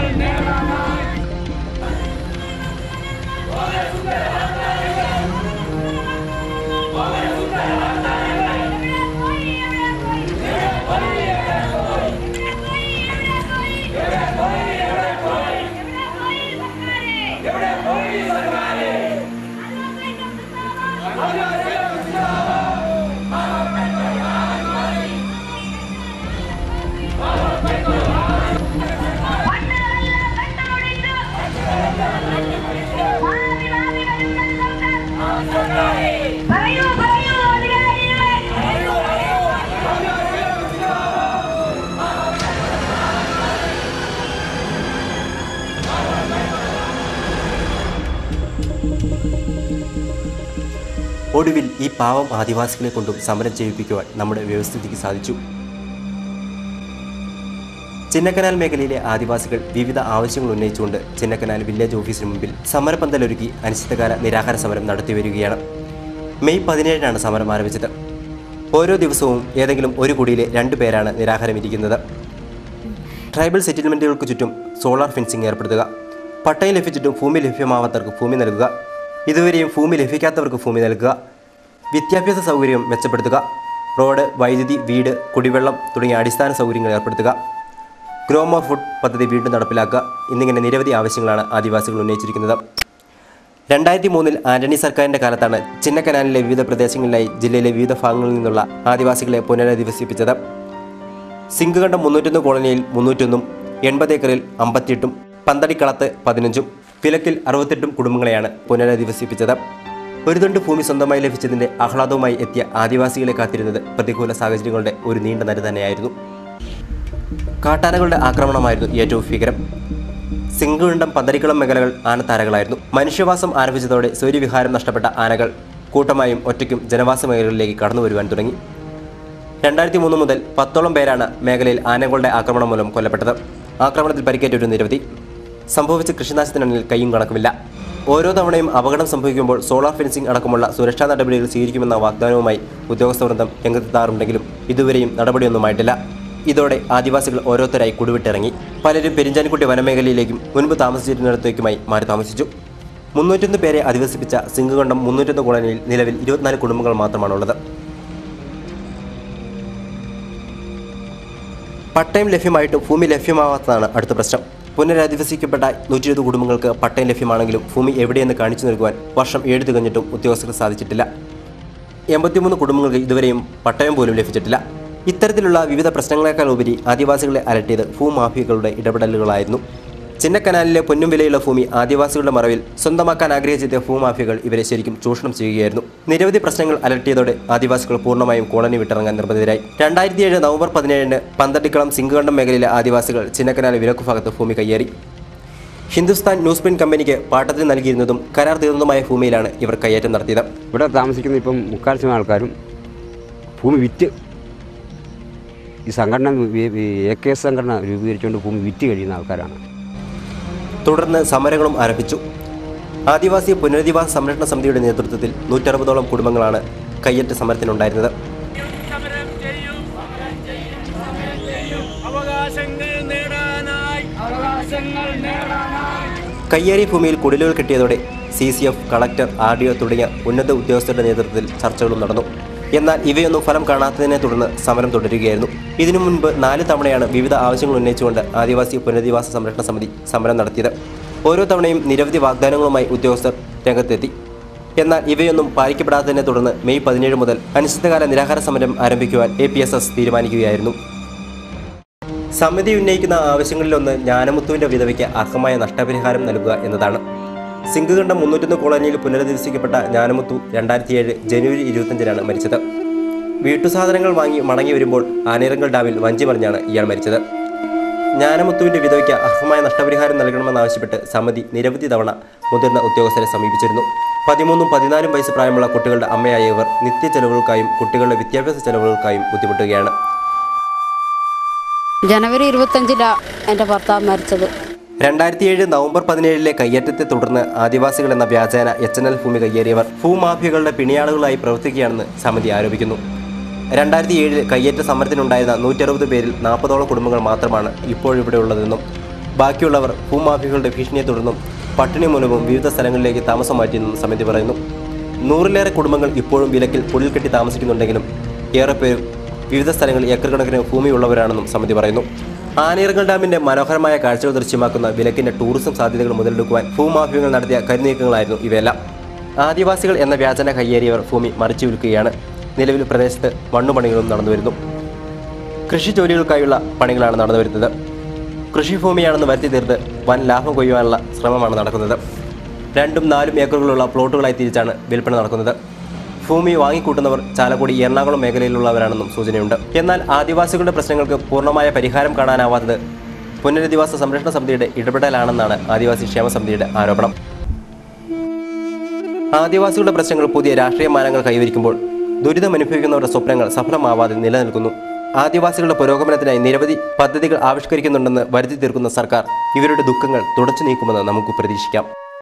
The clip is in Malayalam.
never, never. ഒടുവിൽ ഈ പാവം ആദിവാസികളെ കൊണ്ടും സമരം ചെയ്യിപ്പിക്കുവാൻ നമ്മുടെ വ്യവസ്ഥിതിക്ക് സാധിച്ചു. ചിന്നക്കനാൽ മേഖലയിലെ ആദിവാസികൾ വിവിധ ആവശ്യങ്ങൾ ഉന്നയിച്ചുകൊണ്ട് ചിന്നക്കനാൽ വില്ലേജ് ഓഫീസിന് മുമ്പിൽ സമരപന്തലൊരുക്കി അനിശ്ചിതകാല നിരാഹാര സമരം നടത്തിവരികയാണ് മെയ് പതിനേഴിനാണ് സമരം ആരംഭിച്ചത്. ഓരോ ദിവസവും ഏതെങ്കിലും ഒരു കുടിയിലെ രണ്ടു പേരാണ് നിരാഹാരം ഇരിക്കുന്നത് ട്രൈബൽ സെറ്റിൽമെന്റുകൾക്ക് ചുറ്റും സോളാർ ഫെൻസിംഗ് ഏർപ്പെടുത്തുക പട്ടയം ലഭിച്ചിട്ടും ഭൂമി ലഭ്യമാവാത്തവർക്ക് ഭൂമി നൽകുക ഇതുവരെയും ഭൂമി ലഭിക്കാത്തവർക്ക് ഭൂമി നൽകുക. വിദ്യാഭ്യാസ സൗകര്യം മെച്ചപ്പെടുത്തുക. റോഡ് വൈദ്യുതി വീട് കുടിവെള്ളം തുടങ്ങിയ അടിസ്ഥാന സൗകര്യങ്ങൾ ഏർപ്പെടുത്തുക. ഗ്രോമോ ഫുഡ് പദ്ധതി വീണ്ടും നടപ്പിലാക്കുക. എന്നിങ്ങനെ നിരവധി ആവശ്യങ്ങളാണ് ആദിവാസികൾ ഉന്നയിച്ചിരിക്കുന്നത്. രണ്ടായിരത്തി മൂന്നിൽ ആന്റണി സർക്കാരിന്റെ കാലത്താണ് ചിന്നക്കനാലിലെ വിവിധ പ്രദേശങ്ങളിലായി ജില്ലയിലെ വിവിധ ഭാഗങ്ങളിൽ നിന്നുള്ള ആദിവാസികളെ പുനരധിവസിപ്പിച്ചത്. സിംഗുകണ്ഠം മുന്നൂറ്റൊന്ന് കോളനിയിൽ മുന്നൂറ്റൊന്നും എൺപത് ഏക്കറിൽ അമ്പത്തിയെട്ടും പന്തടിക്കളത്ത് പതിനഞ്ചും വിലക്കിൽ അറുപത്തെട്ടും കുടുംബങ്ങളെയാണ് പുനരധിവസിപ്പിച്ചത്. ഒരു തൊണ്ട് ഭൂമി സ്വന്തമായി ലഭിച്ചതിന്റെ ആഹ്ലാദവുമായി എത്തിയ ആദിവാസികളെ കാത്തിരുന്നത് പ്രതികൂല സാഹചര്യങ്ങളുടെ ഒരു നീണ്ട നര തന്നെയായിരുന്നു. കാട്ടാനകളുടെ ആക്രമണമായിരുന്നു ഏറ്റവും ഭീകരം. സിംഗുണ്ടം പന്തരിക്കുളം മേഖലകൾ ആനത്താരകളായിരുന്നു. മനുഷ്യവാസം ആരംഭിച്ചതോടെ സൂര്യവിഹാരം നഷ്ടപ്പെട്ട ആനകൾ കൂട്ടമായും ഒറ്റയ്ക്കും ജനവാസ മേഖലകളിലേക്ക് കടന്നു വരുവാൻ തുടങ്ങി. രണ്ടായിരത്തി മൂന്ന് മുതൽ പത്തോളം പേരാണ് മേഖലയിൽ ആനകളുടെ ആക്രമണം മൂലം കൊല്ലപ്പെട്ടത്. ആക്രമണത്തിൽ പരിക്കേറ്റൊരു നിരവധി. സംഭവിച്ച കൃഷിനാശത്തിനിൽ കൈയും കണക്കുമില്ല. ഓരോ തവണയും അപകടം സംഭവിക്കുമ്പോൾ സോളാർ ഫെൻസിംഗ് അടക്കമുള്ള സുരക്ഷാ നടപടികൾ സ്വീകരിക്കുമെന്ന വാഗ്ദാനവുമായി ഉദ്യോഗസ്ഥ വൃന്ദം രംഗത്തെത്താറുണ്ടെങ്കിലും ഇതുവരെയും നടപടിയൊന്നുമായിട്ടില്ല. ഇതോടെ ആദിവാസികൾ ഓരോരുത്തരായി കുടിവിട്ടിറങ്ങി. പലരും പെരിഞ്ചാനിക്കുട്ടി വനമേഖലയിലേക്കും മുൻപ് താമസിച്ചിരുന്നിടത്തേക്കുമായി മാറി താമസിച്ചു. മുന്നൂറ്റൊന്ന് പേരെ അധിവസിപ്പിച്ച സിംഗുകണ്ടം മുന്നൂറ്റൊന്ന് കോളനിയിൽ നിലവിൽ ഇരുപത്തിനാല് കുടുംബങ്ങൾ മാത്രമാണുള്ളത്. പട്ടയം ലഭ്യമായിട്ടും ഭൂമി ലഭ്യമാവാത്തതാണ് അടുത്ത പ്രശ്നം. പുനരധിവസിക്കപ്പെട്ട നൂറ്റി ഇരുപത് കുടുംബങ്ങൾക്ക് പട്ടയം ലഭ്യമാണെങ്കിലും ഭൂമി എവിടെയെന്ന് കാണിച്ചു നൽകുവാൻ വർഷം ഏഴ് തികഞ്ഞിട്ടും ഉദ്യോഗസ്ഥർക്ക് സാധിച്ചിട്ടില്ല. എൺപത്തിമൂന്ന് കുടുംബങ്ങൾക്ക് ഇതുവരെയും പട്ടയം പോലും ലഭിച്ചിട്ടില്ല. ഇത്തരത്തിലുള്ള വിവിധ പ്രശ്നങ്ങളെക്കാൾ ഉപരി ആദിവാസികളെ അലട്ടിയത് ഭൂമാഫിയകളുടെ ഇടപെടലുകളായിരുന്നു. ചിന്നക്കനാലിലെ പൊന്നും വിലയുള്ള ഭൂമി ആദിവാസികളുടെ മറവിൽ സ്വന്തമാക്കാൻ ആഗ്രഹിച്ചെത്തിയ ഭൂമാഫിയകൾ ഇവരെ ശരിക്കും ചൂഷണം ചെയ്യുകയായിരുന്നു. നിരവധി പ്രശ്നങ്ങൾ അലട്ടിയതോടെ ആദിവാസികൾ പൂർണമായും കോളനി വിട്ടിറങ്ങാൻ നിർബന്ധിതരായി. രണ്ടായിരത്തി ഏഴ് നവംബർ പതിനേഴിന് പന്തട്ടിക്കളം സിംഗുകണ്ഠം മേഖലയിലെ ആദിവാസികൾ ചിന്നക്കനാൽ വിലക്കുഭാഗത്ത് ഭൂമി കയ്യേറി. ഹിന്ദുസ്ഥാൻ ന്യൂസ് പ്രിന്റ് കമ്പനിക്ക് പാട്ടത്തിന് നൽകിയിരുന്നതും കരാർ തീർന്നതുമായ ഭൂമിയിലാണ് ഇവർ കയ്യേറ്റം നടത്തിയത്. ഇവിടെ താമസിക്കുന്ന ഇപ്പം മുക്കാൽ ശതമാനം ആൾക്കാരും ഭൂമി വിറ്റ് ഈ സംഘടന എ കെ എസ് സംഘടന രൂപീകരിച്ചുകൊണ്ട് ഭൂമി വിറ്റ് കഴിയുന്ന ആൾക്കാരാണ്. തുടർന്ന് സമരങ്ങളും ആരംഭിച്ചു. ആദിവാസി പുനരധിവാസ സംരക്ഷണ സമിതിയുടെ നേതൃത്വത്തിൽ നൂറ്ററുപതോളം കുടുംബങ്ങളാണ് കയ്യേറ്റ സമരത്തിനുണ്ടായിരുന്നത്. കയ്യേറി ഭൂമിയിൽ കുടിലുകൾ കിട്ടിയതോടെ C C F collector R D O തുടങ്ങിയ ഉന്നത ഉദ്യോഗസ്ഥരുടെ നേതൃത്വത്തിൽ ചർച്ചകളും നടന്നു. എന്നാൽ ഇവയൊന്നും ഫലം കാണാത്തതിനെ തുടർന്ന് സമരം തുടരുകയായിരുന്നു. ഇതിനു മുൻപ് നാല് തവണയാണ് വിവിധ ആവശ്യങ്ങൾ ഉന്നയിച്ചുകൊണ്ട് ആദിവാസി പുനരധിവാസ സംരക്ഷണ സമിതി സമരം നടത്തിയത്. ഓരോ തവണയും നിരവധി വാഗ്ദാനങ്ങളുമായി ഉദ്യോഗസ്ഥർ രംഗത്തെത്തി. എന്നാൽ ഇവയൊന്നും പാലിക്കപ്പെടാത്തതിനെ തുടർന്ന് മെയ് പതിനേഴ് മുതൽ അനിശ്ചിതകാല നിരാഹാര സമരം ആരംഭിക്കുവാൻ എ പി എസ് എസ് തീരുമാനിക്കുകയായിരുന്നു. സമിതി ഉന്നയിക്കുന്ന ആവശ്യങ്ങളിലൊന്ന് ജ്ഞാനമുത്തുവിന്റെ വിധവയ്ക്ക് അർഹമായ നഷ്ടപരിഹാരം നൽകുക എന്നതാണ്. സിംഗുകണ്ഠം മുന്നൂറ്റൊന്ന് കോളനിയിൽ പുനരധിവസിക്കപ്പെട്ട ജ്ഞാനമുത്തു രണ്ടായിരത്തി ഏഴ് ജനുവരി ഇരുപത്തഞ്ചിനാണ് മരിച്ചത്. വീട്ടുസാധനങ്ങൾ വാങ്ങി മടങ്ങി വരുമ്പോൾ ആനേരങ്കൽ ഡാമിൽ വഞ്ചി മറിഞ്ഞാണ് ഇയാൾ മരിച്ചത്. ജ്ഞാനമുത്തുവിന്റെ വിധവയ്ക്ക് അർഹമായ നഷ്ടപരിഹാരം നൽകണമെന്നാവശ്യപ്പെട്ട് സമിതി നിരവധി തവണ മുതിർന്ന ഉദ്യോഗസ്ഥരെ സമീപിച്ചിരുന്നു. പതിമൂന്നും പതിനാലും വയസ്സ് പ്രായമുള്ള കുട്ടികളുടെ അമ്മയായ ഇവർ നിത്യ ചെലവുകൾക്കായും കുട്ടികളുടെ വിദ്യാഭ്യാസ ചെലവുകൾക്കായും ബുദ്ധിമുട്ടുകയാണ്. ജനുവരി ഇരുപത്തഞ്ചിലാണ് എന്റെ ഭർത്താവ് മരിച്ചത്. രണ്ടായിരത്തി ഏഴ് നവംബർ പതിനേഴിലെ കയ്യേറ്റത്തെ തുടർന്ന് ആദിവാസികൾ എന്ന വ്യാജേന എച്ച് എൻ എൽ ഭൂമി കയ്യേറിയവർ ഭൂമാഫിയകളുടെ പിണിയാളുകളായി പ്രവർത്തിക്കുകയാണെന്ന് സമിതി ആരോപിക്കുന്നു. രണ്ടായിരത്തി ഏഴിൽ കയ്യേറ്റ സമരത്തിനുണ്ടായിരുന്ന നൂറ്ററുപത് പേരിൽ നാൽപ്പതോളം കുടുംബങ്ങൾ മാത്രമാണ് ഇപ്പോഴിവിടെ ഉള്ളതെന്നും ബാക്കിയുള്ളവർ ഭൂമാഫികളുടെ ഭീഷണിയെ തുടർന്നും പട്ടിണി മൂലവും വിവിധ സ്ഥലങ്ങളിലേക്ക് താമസം മാറ്റിയെന്നും സമിതി പറയുന്നു. നൂറിലേറെ കുടുംബങ്ങൾ ഇപ്പോഴും വിലക്കിൽ പുള്ളിൽ കെട്ടി താമസിക്കുന്നുണ്ടെങ്കിലും ഏറെ പേരും വിവിധ സ്ഥലങ്ങളിൽ ഏക്കർ കണക്കിന് ഭൂമിയുള്ളവരാണെന്നും സമിതി പറയുന്നു. ആനയിറങ്ങൽ ഡാമിന്റെ മനോഹരമായ കാഴ്ചകൾ ദൃശ്യമാക്കുന്ന വിലക്കിന്റെ ടൂറിസം സാധ്യതകൾ മുതലെടുക്കുവാൻ ഭൂമാഫിയങ്ങൾ നടത്തിയ കരുനീക്കങ്ങളായിരുന്നു ഇവയെല്ലാം. ആദിവാസികൾ എന്ന വ്യാജന കയ്യേറിയവർ ഭൂമി മറിച്ചു വിൽക്കുകയാണ്. നിലവിൽ പ്രദേശത്ത് മണ്ണുപണികളും നടന്നുവരുന്നു കൃഷി ജോലികൾക്കായുള്ള പണികളാണ് നടന്നു വരുന്നത്. കൃഷിഭൂമിയാണെന്ന് വരുത്തി തീർത്ത് വൻ ലാഭം കൊയ്യുവാനുള്ള ശ്രമമാണ് നടക്കുന്നത്. രണ്ടും നാലും ഏക്കറുകളുള്ള പ്ലോട്ടുകളായി തിരിച്ചാണ് വിൽപ്പന നടക്കുന്നത്. ഭൂമി വാങ്ങിക്കൂട്ടുന്നവർ ചാലക്കുടി എറണാകുളം മേഖലയിലുള്ളവരാണെന്നും സൂചനയുണ്ട്. എന്നാൽ ആദിവാസികളുടെ പ്രശ്നങ്ങൾക്ക് പൂർണമായ പരിഹാരം കാണാനാവാത്തത് പുനരധിവാസ സംരക്ഷണ സമിതിയുടെ ഇടപെടലാണെന്നാണ് ആദിവാസി ക്ഷേമ സമിതിയുടെ ആരോപണം. ആദിവാസികളുടെ പ്രശ്നങ്ങൾ പുതിയ രാഷ്ട്രീയ മാനങ്ങൾ കൈവരിക്കുമ്പോൾ ദുരിതമനുഭവിക്കുന്നവരുടെ സ്വപ്നങ്ങൾ സഫലമാവാതെ നിലനിൽക്കുന്നു. ആദിവാസികളുടെ പുരോഗമനത്തിനായി നിരവധി പദ്ധതികൾ ആവിഷ്കരിക്കുന്നുണ്ടെന്ന് വരുത്തി തീർക്കുന്ന സർക്കാർ ഇവരുടെ ദുഃഖങ്ങൾ തുടച്ചു നീക്കുമെന്ന് നമുക്ക് പ്രതീക്ഷിക്കാം.